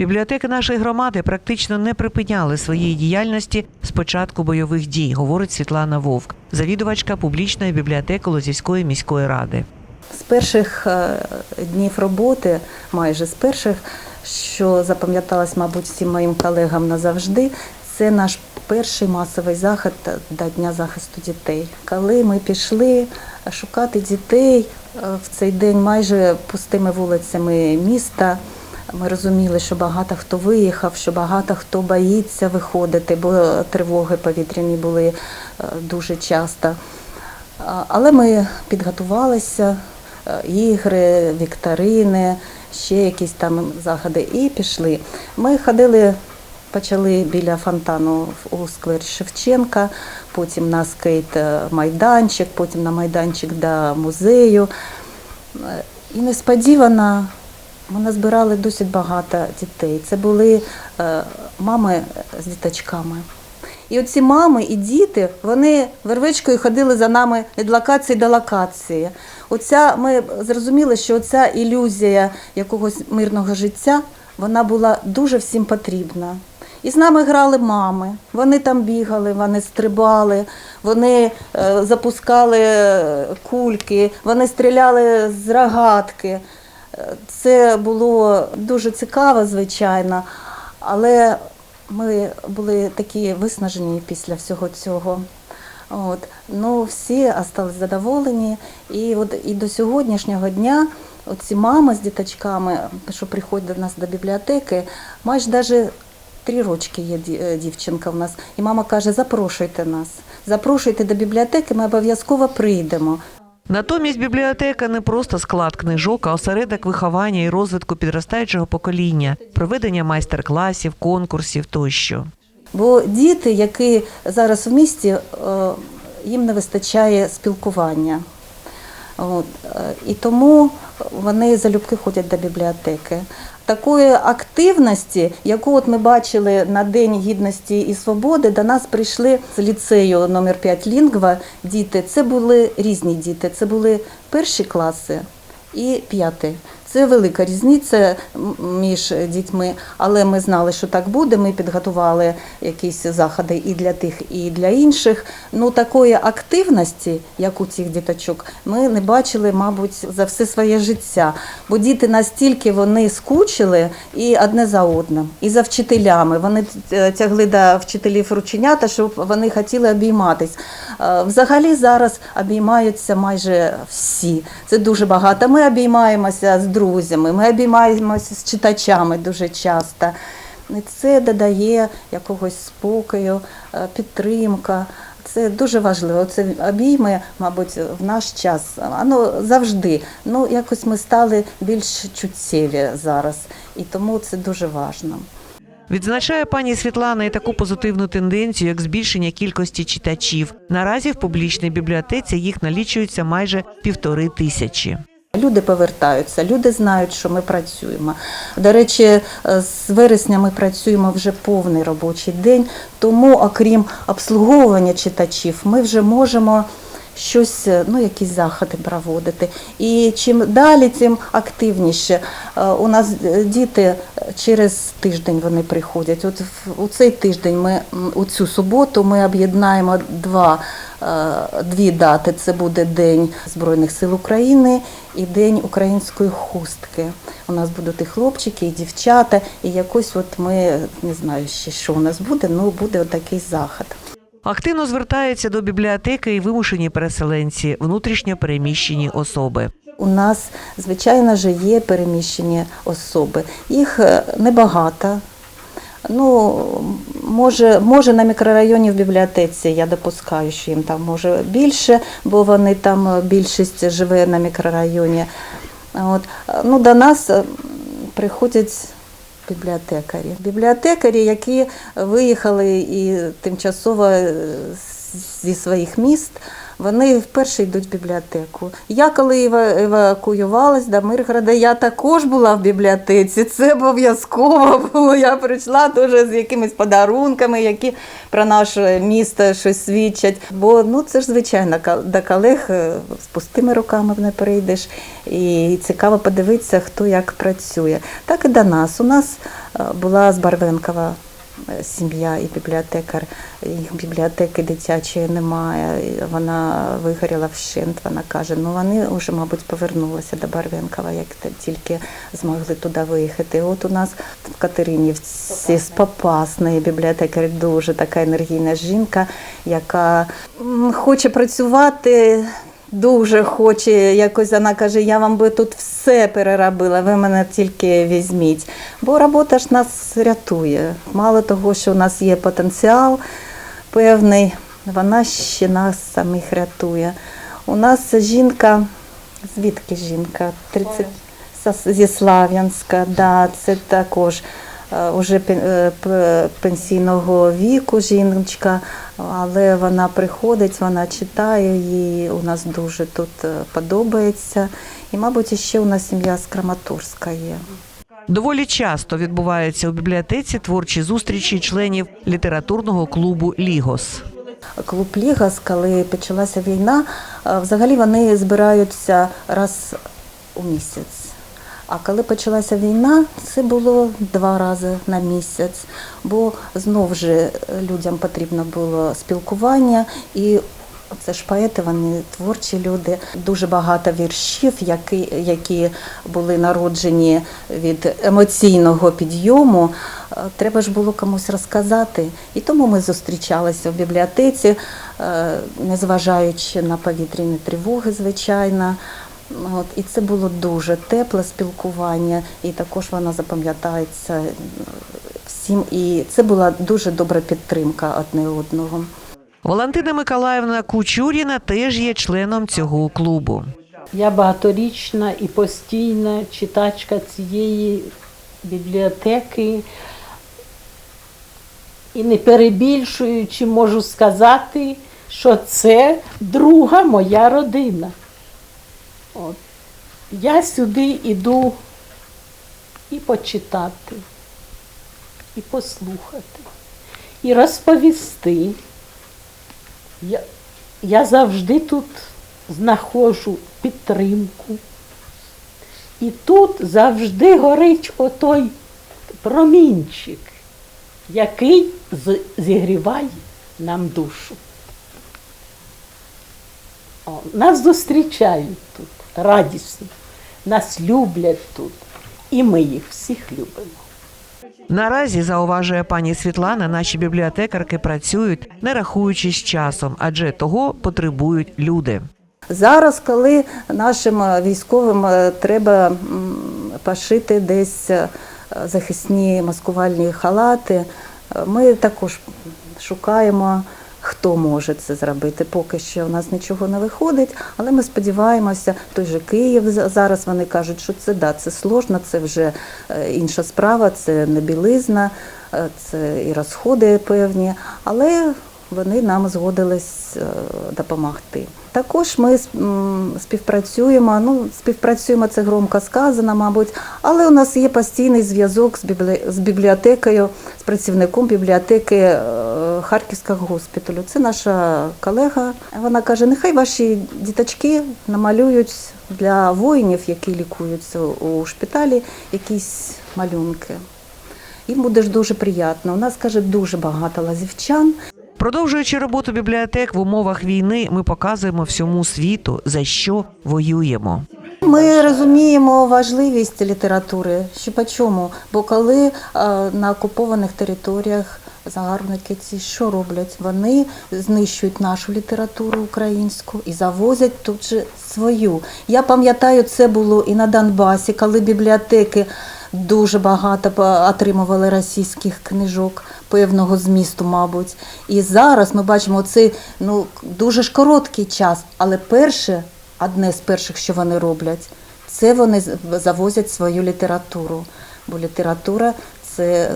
Бібліотеки нашої громади практично не припиняли своєї діяльності з початку бойових дій, говорить Світлана Вовк, завідувачка публічної бібліотеки Лозівської міської ради. З перших е, днів роботи, майже з перших, що запам'яталось, мабуть, всім моїм колегам назавжди, це наш перший масовий захід до Дня захисту дітей. Коли ми пішли шукати дітей е, в цей день майже пустими вулицями міста. Ми розуміли, що багато хто виїхав, що багато хто боїться виходити, бо тривоги повітряні були е, дуже часто. Але ми підготувалися, е, ігри, вікторини, ще якісь там заходи, і пішли. Ми ходили, почали біля фонтану у сквері Шевченка, потім на скейт-майданчик, потім на майданчик до музею. Е, І несподівано ми назбирали досить багато дітей. Це були е, мами з діточками. І оці мами і діти, вони вервичкою ходили за нами від локації до локації. Оця, ми зрозуміли, що оця ілюзія якогось мирного життя, вона була дуже всім потрібна. І з нами грали мами. Вони там бігали, вони стрибали, вони е, запускали е, кульки, вони стріляли з рогатки. Е, Це було дуже цікаво, звичайно, але ми були такі виснажені після всього цього. От. Ну, всі остались задоволені. І, от, і до сьогоднішнього дня оці мами з діточками, що приходять до нас до бібліотеки, майже навіть три рочки є е, дівчинка в нас. І мама каже, запрошуйте нас, запрошуйте до бібліотеки, ми обов'язково прийдемо. Натомість бібліотека не просто склад книжок, а осередок виховання і розвитку підростаючого покоління, проведення майстер-класів, конкурсів тощо. Бо діти, які зараз в місті, е, їм не вистачає спілкування. От. е, І тому вони залюбки ходять до бібліотеки. Такої активності, яку от ми бачили на День гідності і свободи, до нас прийшли з ліцею номер 5 Лінгва діти. Це були різні діти. Це були перші класи і п'ятий. Це велика різниця між дітьми, але ми знали, що так буде. Ми підготували якісь заходи і для тих, і для інших. Ну такої активності, як у цих діточок, ми не бачили, мабуть, за все своє життя. Бо діти настільки вони скучили і одне за одним, і за вчителями. Вони е, тягли до вчителів рученята, щоб вони хотіли обійматись. Е, Взагалі зараз обіймаються майже всі. Це дуже багато. Ми обіймаємося з друзями, ми обіймаємося з читачами дуже часто. Це додає якогось спокою, е, підтримка. Це дуже важливо. Це обійми, мабуть, в наш час. Воно завжди. Ну, якось ми стали більш чуттєві зараз, і тому це дуже важливо. Відзначає пані Світлана і таку позитивну тенденцію, як збільшення кількості читачів. Наразі в публічній бібліотеці їх налічується майже півтори тисячі. Люди повертаються, люди знають, що ми працюємо. До речі, е, з вересня ми працюємо вже повний робочий день, тому, окрім обслуговування читачів, ми вже можемо щось, е, ну, якісь заходи проводити. І чим далі, тим активніше. Е, У нас е, діти через тиждень вони приходять. От у цей тиждень ми у цю суботу ми об'єднаємо два, дві дати. Це буде День Збройних сил України і День української хустки. У нас будуть і хлопчики, і дівчата, і якось от ми не знаю ще, що у нас буде, ну буде такий захід. Активно звертаються до бібліотеки і вимушені переселенці, внутрішньо переміщені особи. У нас, звичайно ж, є переміщені особи. Їх е, небагато. Ну, може, може на мікрорайоні в бібліотеці я допускаю, що їм там може більше, бо вони там е, більшість живе на мікрорайоні. От. Ну, до нас е, приходять бібліотекарі. Бібліотекарі, які виїхали і тимчасово е, зі своїх міст, вони вперше йдуть в бібліотеку. Я коли евакуювалась до Миргорода, я також була в бібліотеці. Це обов'язково було. Я прийшла теж з якимись подарунками, які про наше місто щось свідчать. Бо ну це ж звичайно до колег е, з пустими руками не прийдеш. І цікаво подивитися, хто як працює. Так і до нас. У нас е, була з Барвенкова сім'я і бібліотекар. Їх бібліотеки дитячої немає. Вона вигоріла вщент. Вона каже: ну вони вже, мабуть, повернулися до Барвенкова, як тільки змогли туди виїхати. От у нас в Катеринівці з Попасної бібліотекар дуже така енергійна жінка, яка хоче працювати. Дуже хоче, якось вона каже, я вам би тут все переробила, ви мене тільки візьміть. Бо робота ж нас рятує. Мало того, що у нас є потенціал певний, вона ще нас самих рятує. У нас жінка, звідки жінка? 30, зі Слав'янська, да, це також е, уже пен- е, пенсійного віку жіночка, але вона приходить, вона читає, їй у нас дуже тут е, подобається. І, мабуть, ще у нас сім'я з Краматорська є. Доволі часто відбуваються у бібліотеці творчі зустрічі членів літературного клубу Лігос. Клуб Лігас, коли почалася війна, е, взагалі вони збираються раз у місяць. А коли почалася війна, це було два рази на місяць, бо знов же людям потрібно було спілкування і. Це ж поети, вони творчі люди. Дуже багато віршів, які, які були народжені від емоційного підйому. Е, Треба ж було комусь розказати. І тому ми зустрічалися в бібліотеці, е, незважаючи на повітряні тривоги, звичайно. От, і це було дуже тепле спілкування, і також воно запам'ятається всім. І це була дуже добра підтримка одне одного. Валентина Миколаївна Кучуріна теж є членом цього клубу. Я багаторічна і постійна читачка цієї бібліотеки. І не перебільшуючи, можу сказати, що це друга моя родина. От. Я сюди іду і почитати, і послухати, і розповісти. Я, я завжди тут знаходжу підтримку. І тут завжди горить отой промінчик, який зігріває нам душу. О, нас зустрічають тут радісно, нас люблять тут, і ми їх всіх любимо. Наразі зауважує пані Світлана, наші бібліотекарки працюють, не рахуючись часом, адже того потребують люди. Зараз, коли нашим військовим е, треба пошити десь е, захисні маскувальні халати, е, ми також шукаємо, хто може це зробити. Поки що в нас нічого не виходить, але ми сподіваємося, той же Київ зараз вони кажуть, що це да, це сложно, це вже е, інша справа, це не білизна, е, це і розходи певні, але вони нам згодились е, допомогти. Також ми співпрацюємо. Ну, співпрацюємо це громко сказано, мабуть, але у нас є постійний зв'язок з, біблі... з бібліотекою, з працівником бібліотеки е, Харківського госпіталю. Це наша колега. Вона каже: нехай ваші діточки намалюють для воїнів, які лікуються у шпиталі, якісь малюнки. Їм буде ж дуже приємно. У нас каже дуже багато лазівчан. Продовжуючи роботу бібліотек в умовах війни, ми показуємо всьому світу за що воюємо. Ми розуміємо важливість літератури. Ще по чому? Бо коли е, на окупованих територіях загарбники ці що роблять? Вони знищують нашу літературу українську і завозять тут же свою. Я пам'ятаю, це було і на Донбасі, коли бібліотеки дуже багато по- отримували російських книжок певного змісту, мабуть. І зараз ми бачимо цей ну дуже ж короткий час, але перше одне з перших, що вони роблять, це вони завозять свою літературу. Бо література це е,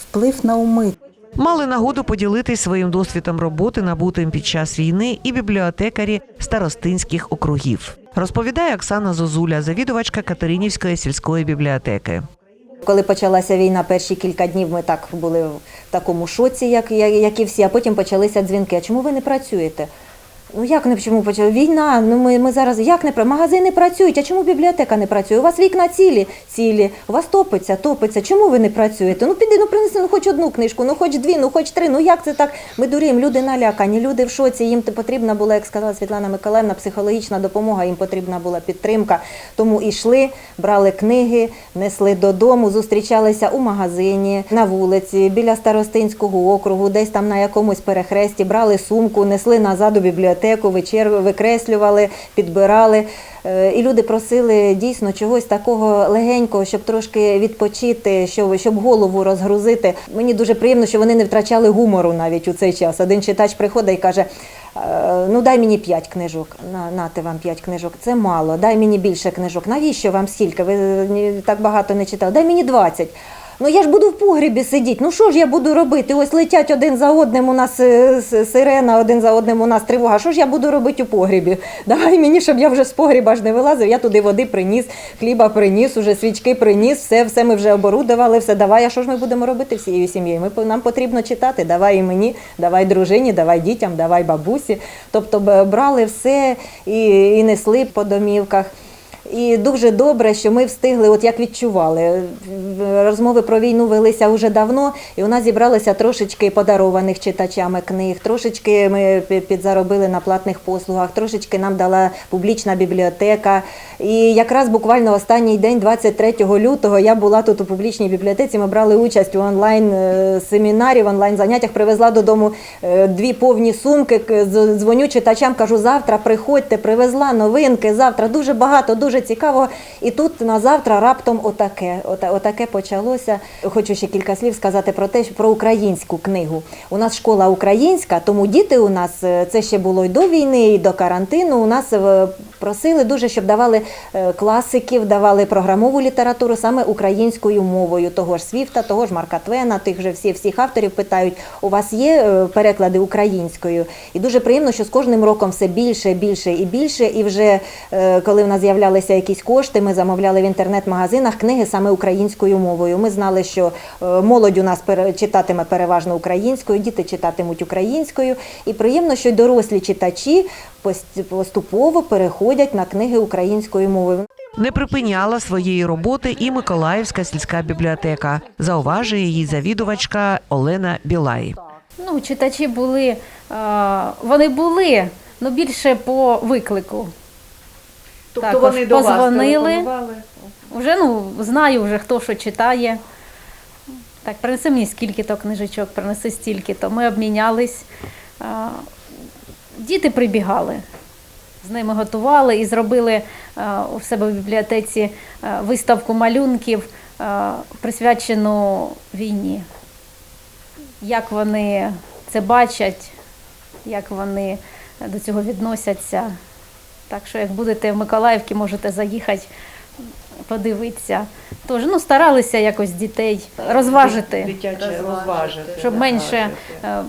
вплив на уми. Мали нагоду поділитись своїм досвідом роботи, набутим під час війни, і бібліотекарі старостинських округів. Розповідає Оксана Зозуля, завідувачка Катеринівської сільської бібліотеки. Коли почалася війна, перші кілька днів ми так були в такому шоці, як, як, і всі, а потім почалися дзвінки. А чому ви не працюєте? Ну як не чому почали? Війна, ну ми, ми зараз як не пра- магазини працюють, а чому бібліотека не працює? У вас вікна цілі, цілі, у вас топиться, топиться. Чому ви не працюєте? Ну піди, ну принеси ну хоч одну книжку, ну хоч дві, ну хоч три. Ну як це так? Ми дуріємо, люди налякані, люди в шоці. Їм потрібна була, як сказала Світлана Миколаївна, психологічна допомога, їм потрібна була підтримка. Тому йшли, брали книги, несли додому, зустрічалися у магазині, на вулиці, біля старостинського округу, десь там на якомусь перехресті, брали сумку, несли назад у бібліотеку, вечер викреслювали, підбирали. Е, І люди просили дійсно чогось такого легенького, щоб трошки відпочити, щоб, щоб голову розгрузити. Мені дуже приємно, що вони не втрачали гумору навіть у цей час. Один читач приходить і каже: «Е, ну дай мені п'ять книжок. На, нате вам п'ять книжок. Це мало. Дай мені більше книжок. Навіщо вам скільки? Ви ні- так багато не читали. Дай мені 20. Ну я ж буду в погрібі сидіти. Ну що ж я буду робити? Ось летять один за одним. У нас е, сирена, один за одним у нас тривога. Що ж я буду робити у погрібі? Давай мені, щоб я вже з погріба ж не вилазив. Я туди води приніс, хліба приніс, уже свічки приніс, все, все ми вже оборудували, все. Давай. А що ж ми будемо робити всією сім'єю? Ми нам потрібно читати. Давай і мені, давай дружині, давай дітям, давай бабусі. Тобто брали все і, і несли по домівках. І дуже добре, що ми встигли, от як відчували. Розмови про війну велися вже давно, і у нас зібралося трошечки подарованих читачами книг, трошечки ми підзаробили на платних послугах, трошечки нам дала публічна бібліотека. І якраз буквально останній день, 23 лютого, я була тут у публічній бібліотеці. Ми брали участь у онлайн е, в онлайн заняттях. Привезла додому е, дві повні сумки. Дзвоню читачам, кажу, завтра приходьте, привезла новинки. Завтра дуже багато, дуже цікавого. І тут на завтра раптом отаке. Ота- Отаке почалося. Хочу ще кілька слів сказати про те, про українську книгу. У нас школа українська, тому діти у нас е, це ще було й до війни, і до карантину. У нас е, просили дуже, щоб давали е, класиків, давали програмову літературу саме українською мовою. Того ж Свіфта, того ж Марка Твена, тих же всі, всіх авторів питають, у вас є е, переклади українською? І дуже приємно, що з кожним роком все більше, більше і більше. І вже е, коли в нас з'являлися якісь кошти, ми замовляли в інтернет-магазинах книги саме українською мовою. Ми знали, що молодь у нас читатиме переважно українською, діти читатимуть українською. І приємно, що й дорослі читачі поступово переходять на книги українською мовою. Не припиняла своєї роботи і Миколаївська сільська бібліотека, зауважує її завідувачка Олена Білай. Ну, читачі були, е, вони були, ну більше по виклику. Тобто вони до позвонили. Вас вже ну, знаю вже, хто що читає. Так, принеси мені скільки-то книжечок, принеси стільки-то. Ми обмінялись. Діти прибігали. З ними готували і зробили е, у себе в бібліотеці е, виставку малюнків, е, присвячену війні як вони це бачать, як вони до цього відносяться. Так що, як будете в Миколаївці, можете заїхати, подивитися. Тож, ну, старалися якось дітей розважити, Дитяче розважити. щоб менше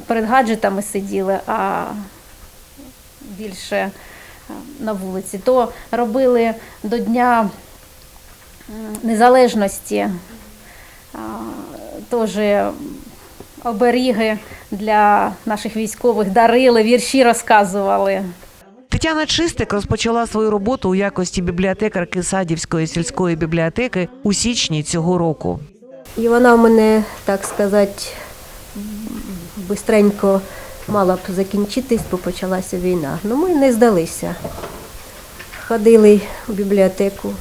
перед гаджетами сиділи, а більше е, на вулиці. То робили до Дня Незалежності теж оберіги для наших військових дарили, вірші розказували. Тетяна Чистик розпочала свою роботу у якості бібліотекарки Садівської сільської бібліотеки у січні цього року. І вона в мене, так сказати, бистренько мала б закінчитись, бо почалася війна. Ну ми не здалися. Ходили в бібліотеку,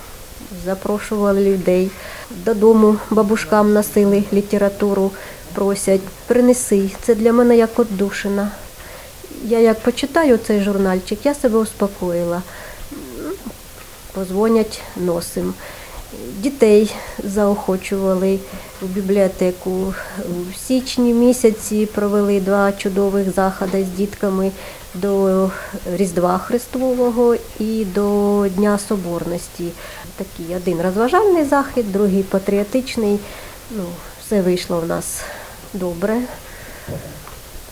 запрошували людей. Додому бабушкам носили літературу, просять, принеси. Це для мене як отдушина. Я як почитаю цей журнальчик, я себе успокоїла. Позвонять, носим. Дітей заохочували в бібліотеку. В січні місяці провели два чудових заходи з дітками до Різдва Христового і до Дня Соборності. Такий один розважальний захід, другий патріотичний. Ну, все вийшло в нас добре.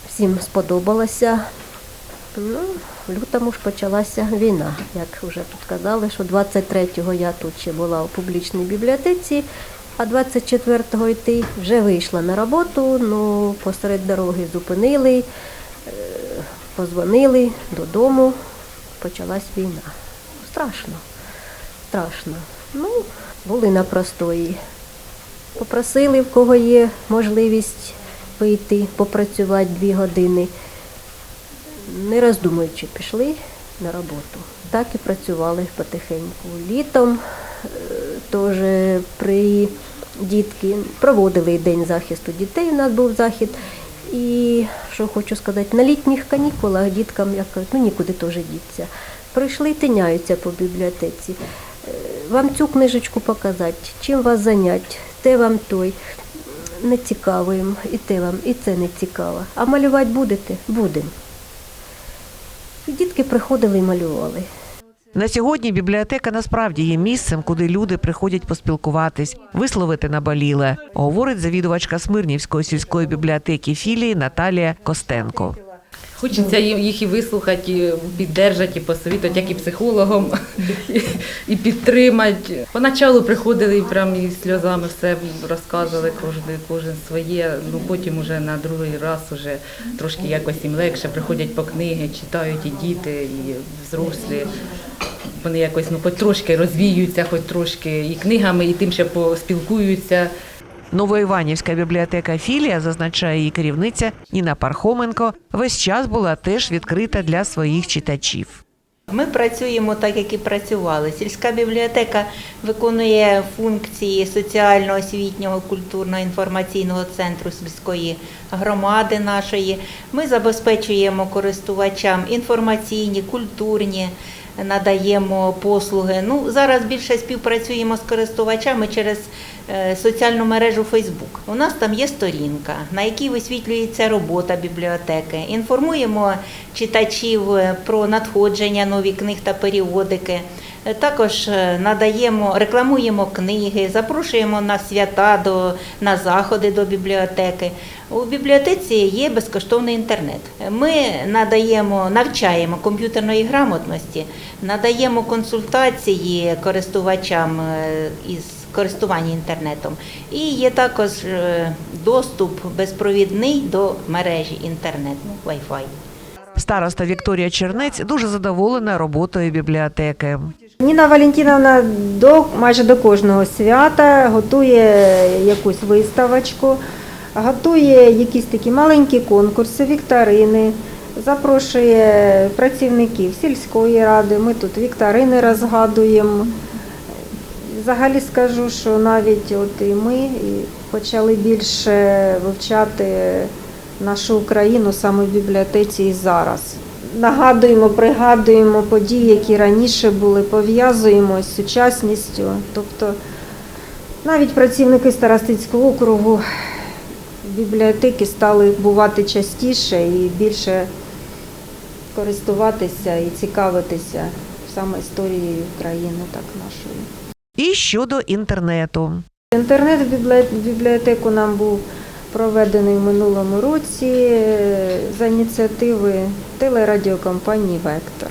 Всім сподобалося. Ну, в лютому ж почалася війна. Як вже тут казали, що 23-го я тут ще була у публічній бібліотеці, а 24-го йти вже вийшла на роботу, ну посеред дороги зупинили, е, позвонили додому, почалась війна. Страшно, страшно. Ну, були на простої. Попросили, в кого є можливість вийти, попрацювати дві години. Не роздумуючи, пішли на роботу. Так і працювали потихеньку. Літом е, теж при дітки проводили день захисту дітей. У нас був захід. І що хочу сказати, на літніх канікулах діткам як кажуть, ну нікуди теж діться. Прийшли і тиняються по бібліотеці. Е, Вам цю книжечку показати, чим вас занять, те вам той. Не цікаво їм, і те вам, і це не цікаво. А малювати будете? Будемо. Дітки приходили і малювали. На сьогодні бібліотека насправді є місцем, куди люди приходять поспілкуватись, висловити наболіле, говорить завідувачка Смирнівської сільської бібліотеки філії Наталія Костенко. Хочеться їх і вислухати, і піддержати, і посовітувати, як і психологом, і, і підтримати. Поначалу приходили і прям і сльозами все розказували, кожен, кожен своє. Ну потім уже на другий раз уже трошки якось їм легше. Приходять по книги, читають і діти, і взрослі. Вони якось ну, хоч трошки розвіюються, хоч трошки і книгами, і тим ще поспілкуються. Новоіванівська бібліотека філія, зазначає її керівниця Ніна Пархоменко, весь час була теж відкрита для своїх читачів. Ми працюємо так, як і працювали. Сільська бібліотека виконує функції соціально-освітнього, культурно-інформаційного центру сільської громади нашої. Ми забезпечуємо користувачам інформаційні, культурні, надаємо послуги. Ну, зараз більше співпрацюємо з користувачами через е, соціальну мережу Facebook. У нас там є сторінка, на якій висвітлюється робота бібліотеки. Інформуємо читачів е, про надходження нові книг та періодики. Е, Також е, надаємо, рекламуємо книги, запрошуємо на свята до на заходи до бібліотеки. У бібліотеці є безкоштовний інтернет. Ми надаємо, навчаємо комп'ютерної грамотності, надаємо консультації користувачам е, із користування інтернетом. І є також доступ безпровідний до мережі інтернет, ну, Wi-Fi. Староста Вікторія Чернець дуже задоволена роботою бібліотеки. Ніна Валентиновна до майже до кожного свята готує якусь виставочку, готує якісь такі маленькі конкурси, вікторини, запрошує працівників сільської ради. Ми тут вікторини розгадуємо. Взагалі скажу, що навіть от і ми почали більше вивчати нашу Україну саме в бібліотеці і зараз. Нагадуємо, пригадуємо події, які раніше були, пов'язуємо з сучасністю. Тобто навіть працівники Старостинського округу бібліотеки стали бувати частіше і більше користуватися і цікавитися саме історією України, так нашої. І щодо інтернету. Інтернет в бібліотеку нам був проведений в минулому році е, за ініціативи телерадіокомпанії Вектор.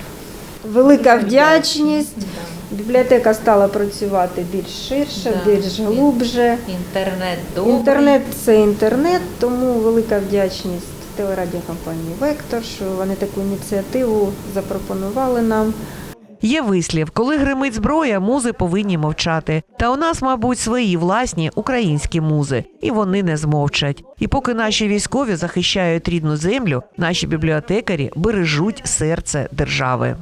Велика вдячність. Бібліотека стала працювати більш ширше, Да. більш глубже. Інтернет добрий. Інтернет це інтернет, тому велика вдячність телерадіокомпанії Вектор, що вони таку ініціативу запропонували нам. Є вислів, коли гримить зброя, музи повинні мовчати. Та у нас, мабуть, свої власні українські музи, і вони не змовчать. І поки наші військові захищають рідну землю, наші бібліотекарі бережуть серце держави.